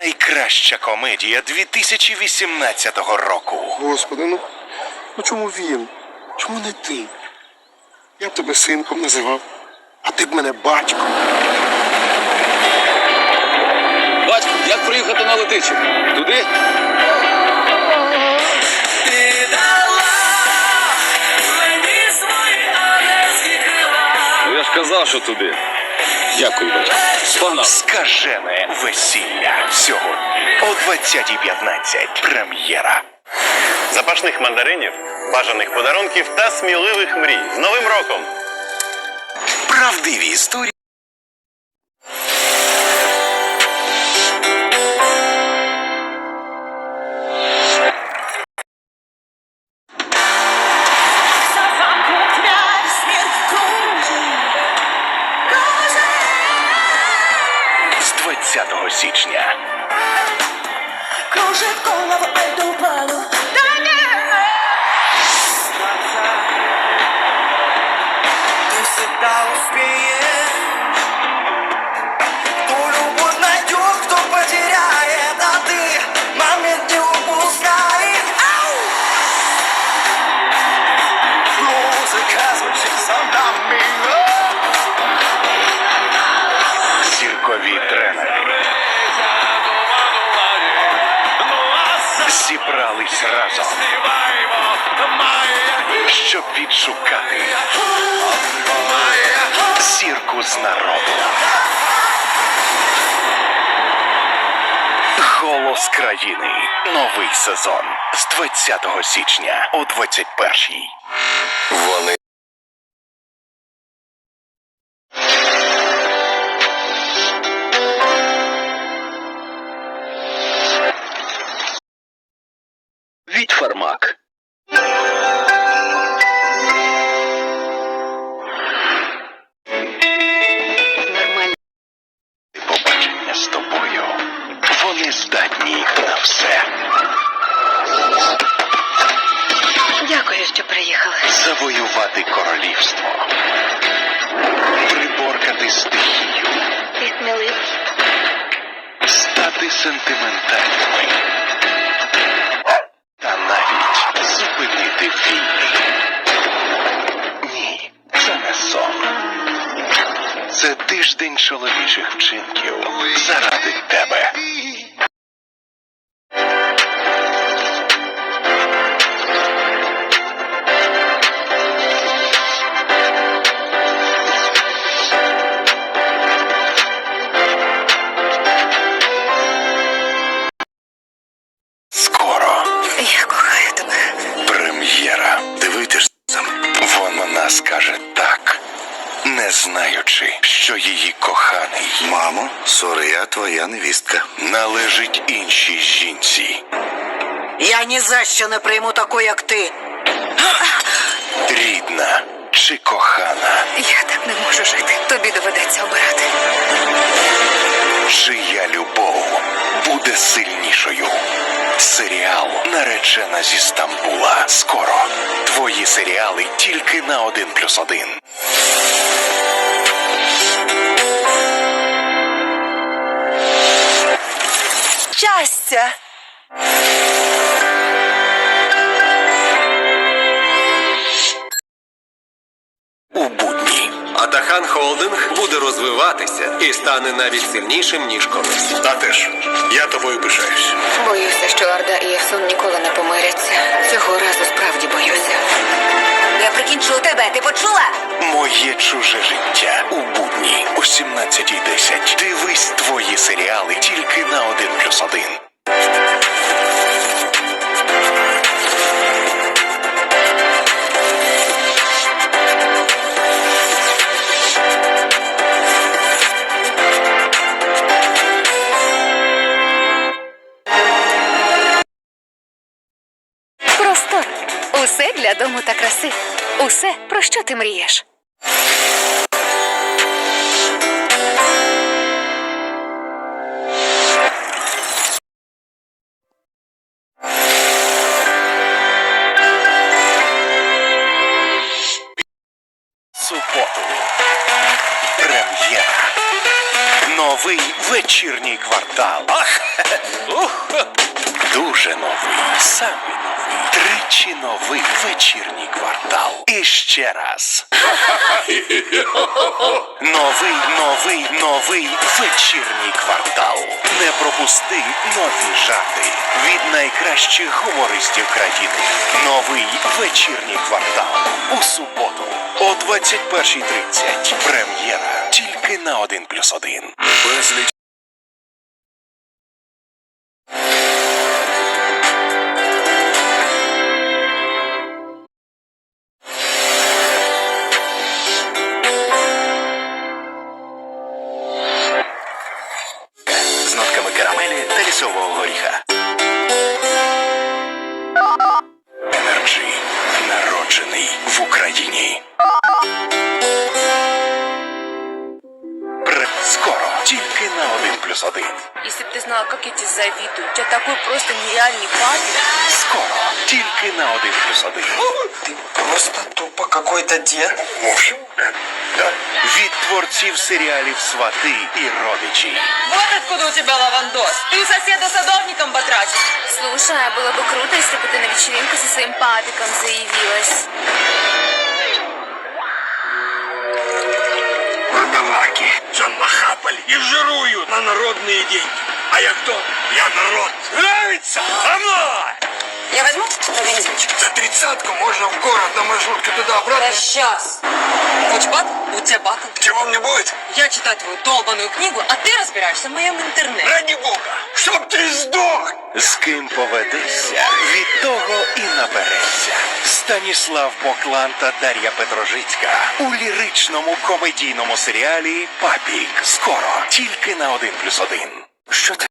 Найкраща комедія 2018 року. Господи, ну, ну чому він? Чому не ти? Я б тебе синком називав, а ти б мене батьком. Батько, як проїхати на летичі? Туди? Ну я ж казав, що туди. Дякую, батько. Скажене весілля сьогодні о 20.15. Прем'єра. запашних мандаринів, бажаних подарунків та сміливих мрій. З Новим роком! Правдиві історії. 20 січня. Кружит голову эту пару Ты всегда успеешь щоб відшукати зірку з народу. Голос країни. Новий сезон з 20 січня о 21 Вони від Фармак. Стати сентиментальними. Та навіть зупинити війни. Ні, це не сон. Це тиждень чоловічих вчинків заради тебе. Знаючи, що її коханий Мамо, сори, твоя невістка. належить іншій жінці. Я ні за що не прийму таку, як ти. Рідна чи кохана, Я так не можу жити. Тобі доведеться обирати. чия любов буде сильнішою. Серіал Наречена зі Стамбула. Скоро. Твої серіали тільки на 1 Щастя! У будні. Атахан Холдинг буде розвиватися і стане навіть сильнішим, ніж колись. Та теж, я тобою пишаюсь. Боюся, що Орда і Ясун ніколи не помиряться. Цього разу справді боюся. Я прикінчу тебе, ти почула? Моє чуже життя у будні о 17.10. Дивись твої серіали тільки на 1 плюс 1. Простор. Усе для дому та краси. Усе, про що ти мрієш. Суботу. Прем'єра. Новий вечірній квартал. Ах! Дуже новий, самий новий, тричі новий вечірній квартал. І ще раз. Новий, новий, новий вечірній квартал. Не пропусти нові жарти від найкращих гумористів країни. Новий вечірній квартал. У суботу о 21.30. Прем'єра тільки на 1+,1. 1+,1. Если б ти знала, як я тебе завидую. У тебя такой просто нереальный папик. Скоро тільки на 1+,1. Ты просто тупо какой-то дед. Від творців серіалів Свати і родичі. Вот откуда у тебя лавандос. Ты у соседа садовником потрачил. Слушай, а было бы круто, если бы ты на вечеринку со своим папиком заявилась. народные деньги. А я кто? Я народ. Нравится? А ну! Я возьму на бензинчик. За тридцатку можно в город на маршрутке туда-обратно. сейчас. Хочешь батл? У тебя батл. Чего мне будет? Я читаю твою долбаную книгу, а ты разбираешься в моем интернете. Ради бога, чтоб ты сдох! З ким поведешся, від того і наберешся. Станіслав Поклан та Дар'я Петрожицька у ліричному комедійному серіалі Папік. Скоро тільки на 1+,1. Що ти?